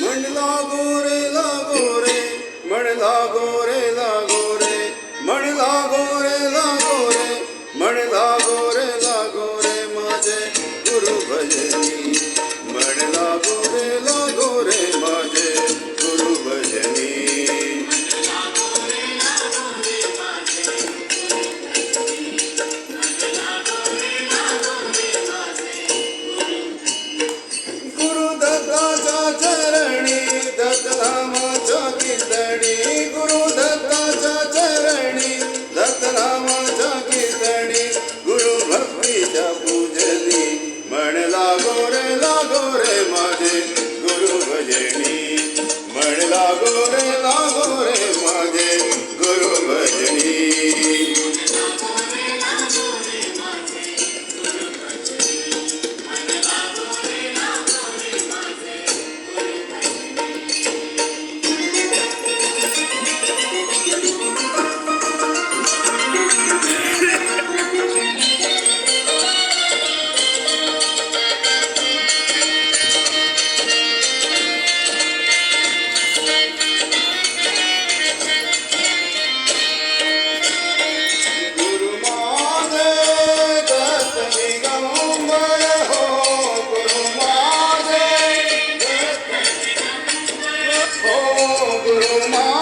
म्हण गोरे लागोरे लागो रे लागोरे लागो गोरे लागोरे रे म्हण लागो रे लागो माझे गुरु भजे Oh, my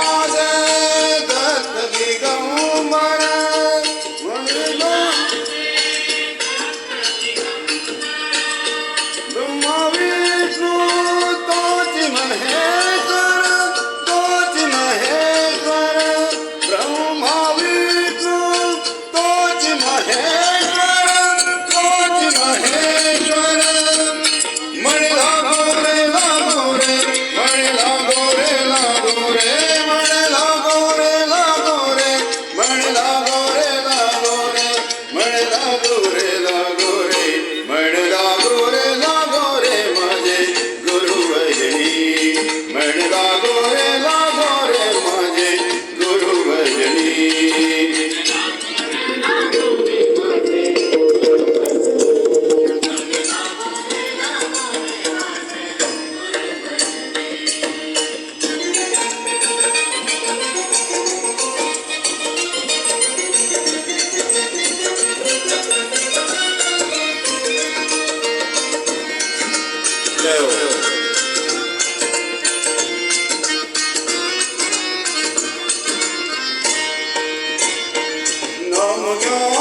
Señor.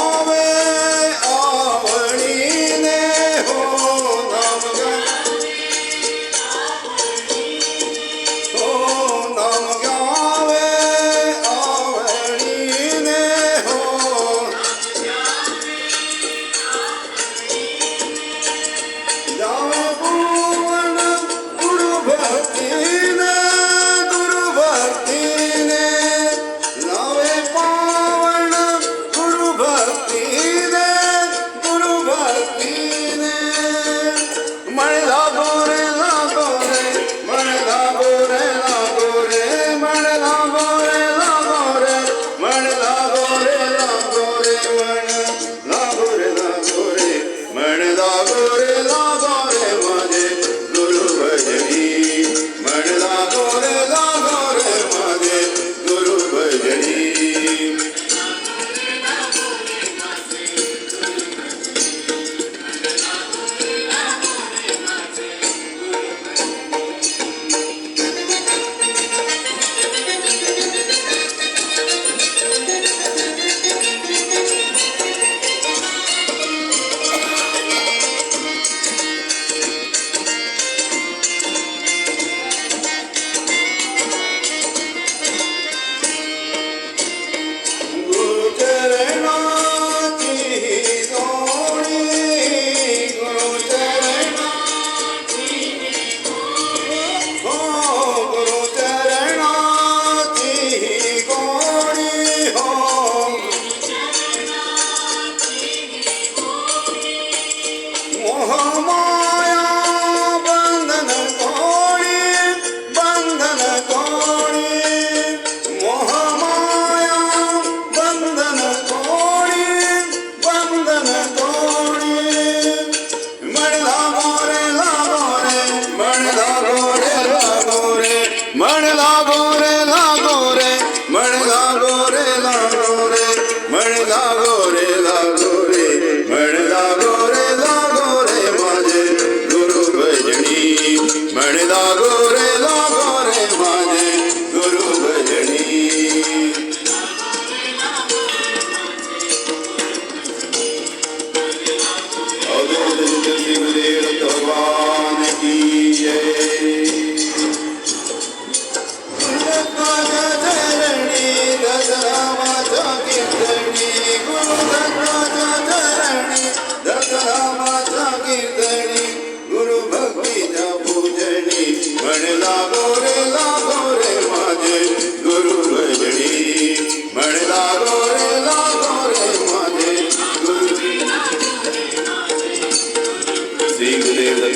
મણ લાગો રે લાગો રે મણ લાગો રે લાગો રે.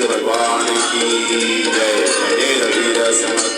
भगवान की जय जय रविदास